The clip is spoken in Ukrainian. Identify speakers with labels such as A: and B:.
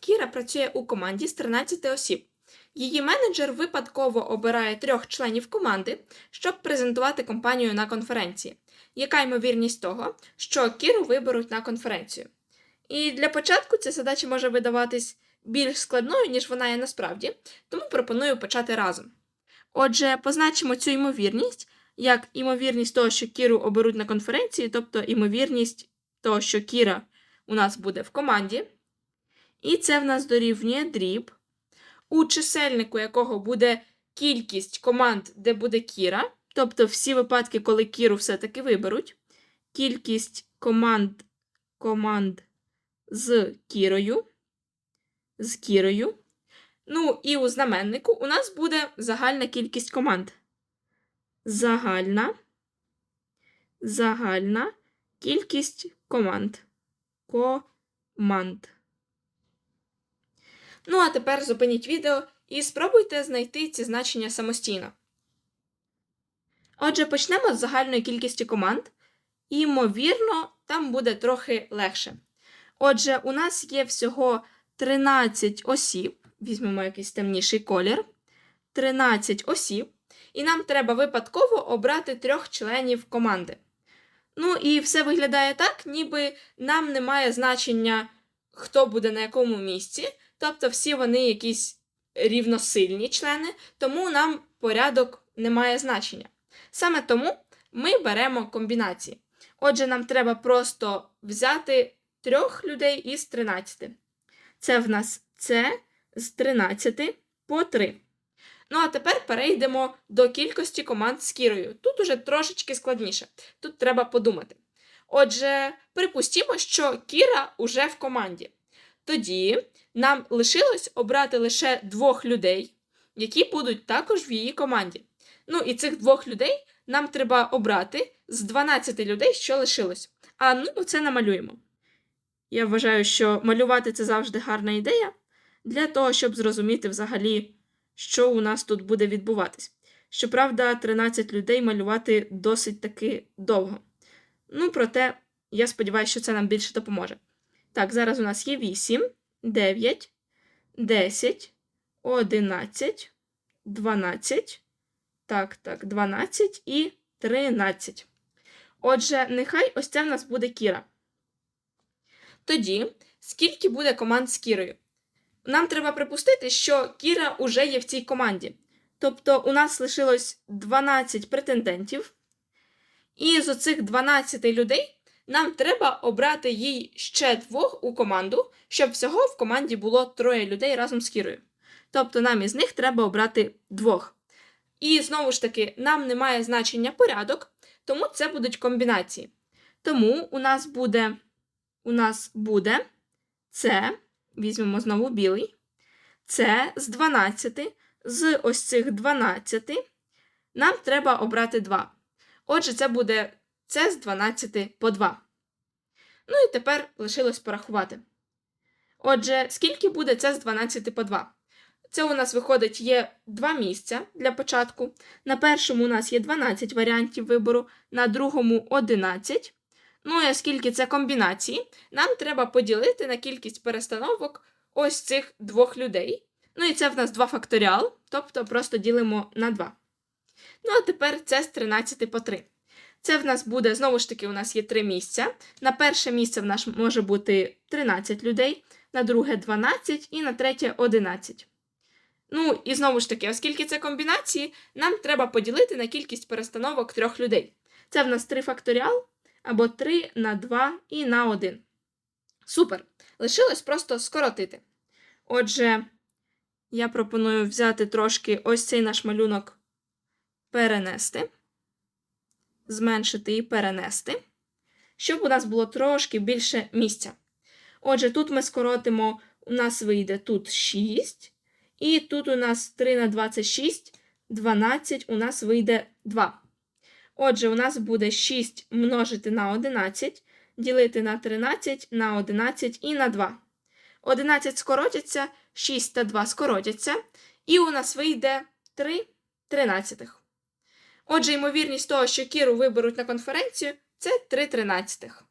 A: Кіра працює у команді з 13 осіб. Її менеджер випадково обирає трьох членів команди, щоб презентувати компанію на конференції. Яка ймовірність того, що Кіру виберуть на конференцію? І для початку ця задача може видаватись більш складною, ніж вона є насправді, тому пропоную почати разом. Отже, позначимо цю ймовірність як ймовірність того, що Кіру оберуть на конференції, тобто ймовірність того, що Кіра у нас буде в команді. І це в нас дорівнює дріб, у чисельнику якого буде кількість команд, де буде Кіра, тобто всі випадки, коли Кіру все-таки виберуть, кількість команд, команд з Кірою, з Кірою. Ну, і у знаменнику у нас буде загальна кількість команд. Загальна, загальна кількість команд. Команд. Ну, а тепер зупиніть відео і спробуйте знайти ці значення самостійно. Отже, почнемо з загальної кількості команд. І, ймовірно, там буде трохи легше. Отже, у нас є всього 13 осіб. Візьмемо якийсь темніший колір. 13 осіб. І нам треба випадково обрати трьох членів команди. Ну, і все виглядає так, ніби нам немає значення, хто буде на якому місці. Тобто всі вони якісь рівносильні члени, тому нам порядок не має значення. Саме тому ми беремо комбінації. Отже, нам треба просто взяти трьох людей із 13. Це в нас С з 13 по 3. Ну, а тепер перейдемо до кількості команд з кірою. Тут уже трошечки складніше. Тут треба подумати. Отже, припустімо, що Кіра уже в команді. Тоді нам лишилось обрати лише двох людей, які будуть також в її команді. Ну, і цих двох людей нам треба обрати з 12 людей, що лишилось. А ну, це намалюємо. Я вважаю, що малювати це завжди гарна ідея для того, щоб зрозуміти взагалі, що у нас тут буде відбуватись. Щоправда, 13 людей малювати досить таки довго. Ну, проте, я сподіваюся, що це нам більше допоможе. Так, зараз у нас є 8, 9, 10, 11, 12. Так, так, 12 і 13. Отже, нехай ось це в нас буде Кіра. Тоді, скільки буде команд з Кірою? Нам треба припустити, що Кіра уже є в цій команді. Тобто, у нас лишилось 12 претендентів. І з оцих 12 людей нам треба обрати їй ще двох у команду, щоб всього в команді було троє людей разом з Кірою. Тобто нам із них треба обрати двох. І знову ж таки, нам немає значення порядок, тому це будуть комбінації. Тому у нас буде у нас буде це, візьмемо знову білий, це з 12, з ось цих 12 нам треба обрати 2. Отже, це буде це з 12 по 2. Ну і тепер лишилось порахувати. Отже, скільки буде це з 12 по 2? Це у нас виходить є два місця для початку. На першому у нас є 12 варіантів вибору, на другому 11. Ну і оскільки це комбінації, нам треба поділити на кількість перестановок ось цих двох людей. Ну і це в нас 2 факторіал, тобто просто ділимо на 2. Ну, а тепер це з 13 по 3. Це в нас буде, знову ж таки, у нас є 3 місця. На перше місце в нас може бути 13 людей, на друге 12 і на третє 11. Ну, і знову ж таки, оскільки це комбінації, нам треба поділити на кількість перестановок трьох людей. Це в нас 3 факторіал, або 3 на 2 і на 1. Супер! Лишилось просто скоротити. Отже, я пропоную взяти трошки ось цей наш малюнок перенести, зменшити і перенести, щоб у нас було трошки більше місця. Отже, тут ми скоротимо, у нас вийде тут 6. І тут у нас 3 на 26, 12, у нас вийде 2. Отже, у нас буде 6 множити на 11, ділити на 13, на 11 і на 2. 11 скоротяться, 6 та 2 скоротяться, і у нас вийде 3 тринадцятих. Отже, ймовірність того, що Кіру виберуть на конференцію, це 3 тринадцятих.